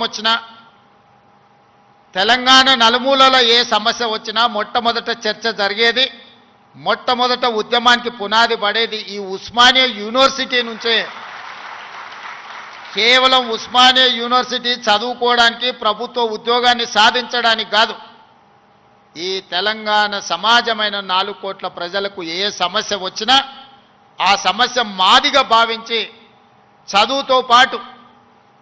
వచ్చినా తెలంగాణ నలుమూలలో ఏ సమస్య వచ్చినా మొట్టమొదట చర్చ జరిగేది మొట్టమొదట ఉద్యమానికి పునాది పడేది ఈ ఉస్మానియా యూనివర్సిటీ నుంచే. కేవలం ఉస్మానియా యూనివర్సిటీ చదువుకోవడానికి ప్రభుత్వ ఉద్యోగాన్ని సాధించడానికి కాదు ఈ తెలంగాణ సమాజమైన నాలుగు కోట్ల ప్రజలకు ఏ సమస్య వచ్చినా ఆ సమస్య మాదిగా భావించి చదువుతో పాటు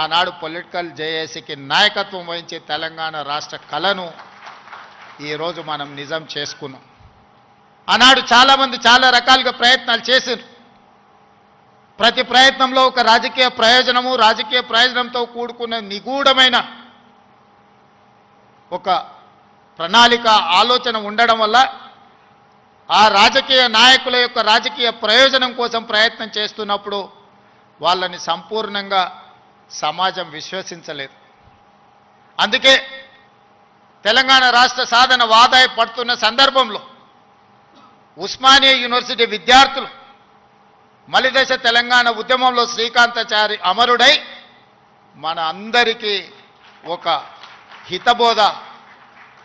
ఆనాడు పొలిటికల్ జేఏసీకి నాయకత్వం వహించి తెలంగాణ రాష్ట్ర కళను ఈరోజు మనం నిజం చేసుకున్నాం. ఆనాడు చాలామంది చాలా రకాలుగా ప్రయత్నాలు చేశారు. ప్రతి ప్రయత్నంలో ఒక రాజకీయ ప్రయోజనము రాజకీయ ప్రయోజనంతో కూడుకున్న నిగూఢమైన ఒక ప్రణాళిక ఆలోచన ఉండడం వల్ల ఆ రాజకీయ నాయకుల యొక్క రాజకీయ ప్రయోజనం కోసం ప్రయత్నం చేస్తున్నప్పుడు వాళ్ళని సంపూర్ణంగా సమాజం విశ్వసించలేదు. అందుకే తెలంగాణ రాష్ట్ర సాధన వాదాయ పడుతున్న సందర్భంలో ఉస్మానియా యూనివర్సిటీ విద్యార్థులు మలిదశ తెలంగాణ ఉద్యమంలో శ్రీకాంతాచారి అమరుడై మన అందరికీ ఒక హితబోధ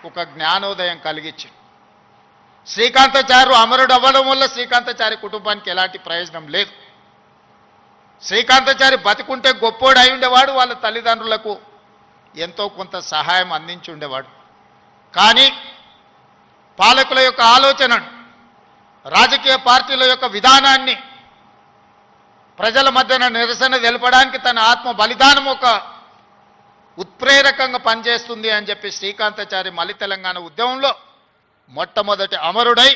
ఒక జ్ఞానోదయం కలిగించి శ్రీకాంతాచారు అమరుడు అవ్వడం వల్ల శ్రీకాంతాచారి కుటుంబానికి ఎలాంటి ప్రయోజనం లేదు. శ్రీకాంతాచారి బతికుంటే గొప్పోడు అయి ఉండేవాడు వాళ్ళ తల్లిదండ్రులకు. ఎంతో కొంత సహాయం అందించి ఉండేవాడు. కానీ పాలకుల యొక్క ఆలోచనను రాజకీయ పార్టీల యొక్క విధానాన్ని ప్రజల మధ్యన నిరసన తెలపడానికి తన ఆత్మ బలిదానం ఒక ఉత్ప్రేరకంగా పనిచేస్తుంది అని చెప్పి శ్రీకాంతాచారి మలి తెలంగాణ ఉద్యమంలో మొట్టమొదటి అమరుడై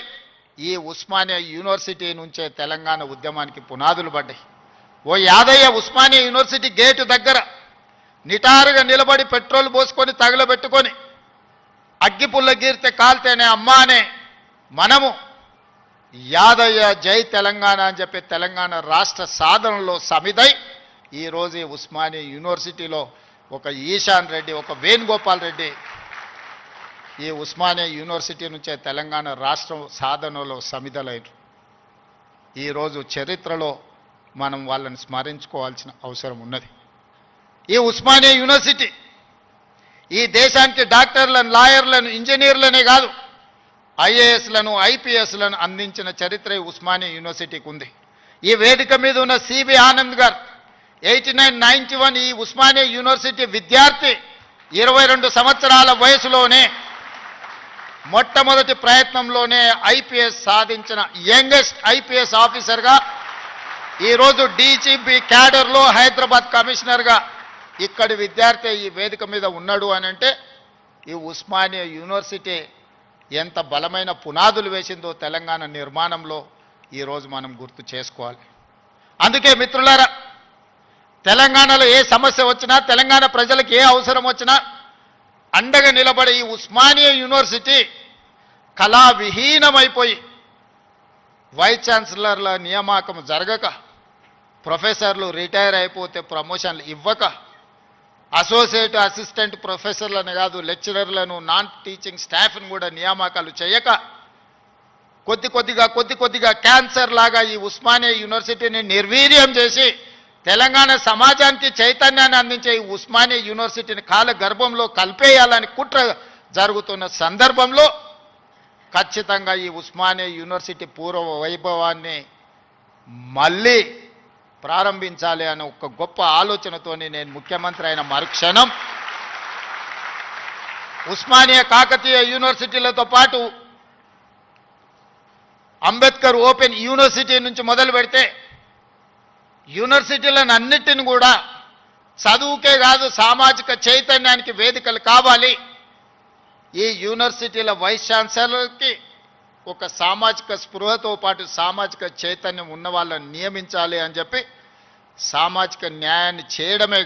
ఈ ఉస్మానియా యూనివర్సిటీ నుంచే తెలంగాణ ఉద్యమానికి పునాదులు పడ్డాయి. ఓ యాదయ్య ఉస్మానియా యూనివర్సిటీ గేటు దగ్గర నిటారుగా నిలబడి పెట్రోల్ పోసుకొని తగలబెట్టుకొని అగ్గిపుల్ల గీరితే కాల్తేనే అమ్మా అనే మనము యాదయ్య జై తెలంగాణ అని చెప్పి తెలంగాణ రాష్ట్ర సాధనలో సమిదై ఈరోజు ఈ ఉస్మానియా యూనివర్సిటీలో ఒక ఈశాన్ రెడ్డి ఒక వేణుగోపాల్ రెడ్డి ఈ ఉస్మానియా యూనివర్సిటీ నుంచే తెలంగాణ రాష్ట్రం సాధనలో సమిధలైన ఈరోజు చరిత్రలో మనం వాళ్ళని స్మరించుకోవాల్సిన అవసరం ఉన్నది. ఈ ఉస్మానియా యూనివర్సిటీ ఈ దేశానికి డాక్టర్లను లాయర్లను ఇంజనీర్లనే కాదు ఐఏఎస్లను ఐపీఎస్లను అందించిన చరిత్ర ఈ ఉస్మానియా యూనివర్సిటీకి ఉంది. ఈ వేదిక మీద ఉన్న సిబి ఆనంద్ గారు ఎయిటీ నైన్ నైన్టీ వన్ ఈ ఉస్మానియా యూనివర్సిటీ విద్యార్థి ఇరవై రెండు సంవత్సరాల వయసులోనే మొట్టమొదటి ప్రయత్నంలోనే ఐపీఎస్ సాధించిన యంగెస్ట్ ఐపీఎస్ ఆఫీసర్గా ఈరోజు డీజీపీ క్యాడర్లో హైదరాబాద్ కమిషనర్గా ఇక్కడి విద్యార్థి ఈ వేదిక మీద ఉన్నాడు అని అంటే ఈ ఉస్మానియా యూనివర్సిటీ ఎంత బలమైన పునాదులు వేసిందో తెలంగాణ నిర్మాణంలో ఈరోజు మనం గుర్తు చేసుకోవాలి. అందుకే మిత్రులారా తెలంగాణలో ఏ సమస్య వచ్చినా తెలంగాణ ప్రజలకు ఏ అవసరం వచ్చినా అండగా నిలబడే ఈ ఉస్మానియా యూనివర్సిటీ కళా విహీనమైపోయి వైస్ ఛాన్సలర్ల నియామకం జరగక ప్రొఫెసర్లు రిటైర్ అయిపోతే ప్రమోషన్లు ఇవ్వక అసోసియేట్ అసిస్టెంట్ ప్రొఫెసర్లను కాదు లెక్చరర్లను నాన్ టీచింగ్ స్టాఫ్ను కూడా నియామకాలు చేయక కొద్ది కొద్దిగా కొద్ది కొద్దిగా క్యాన్సర్ లాగా ఈ ఉస్మానియా యూనివర్సిటీని నిర్వీర్యం చేసి తెలంగాణ సమాజానికి చైతన్యాన్ని అందించే ఈ ఉస్మానియా యూనివర్సిటీని కాల గర్భంలో కలిపేయాలని కుట్ర జరుగుతున్న సందర్భంలో ఖచ్చితంగా ఈ ఉస్మానియా యూనివర్సిటీ పూర్వ వైభవాన్ని మళ్ళీ ప్రారంభించాలి అనే ఒక గొప్ప ఆలోచనతోని నేను ముఖ్యమంత్రి అయిన మరుక్షణం ఉస్మానియా కాకతీయ యూనివర్సిటీలతో పాటు అంబేద్కర్ ఓపెన్ యూనివర్సిటీ నుంచి మొదలు పెడితే యూనివర్సిటీలను అన్నిటిని కూడా చదువుకే కాదు సామాజిక చైతన్యానికి వేదికలు కావాలి. ఈ యూనివర్సిటీల వైస్ ఛాన్సలర్కి ఒక సామాజిక స్పృహతో పాటు సామాజిక చైతన్యం ఉన్న వాళ్ళని నియమించాలి అని చెప్పి సామాజిక న్యాయాన్ని చేయడమే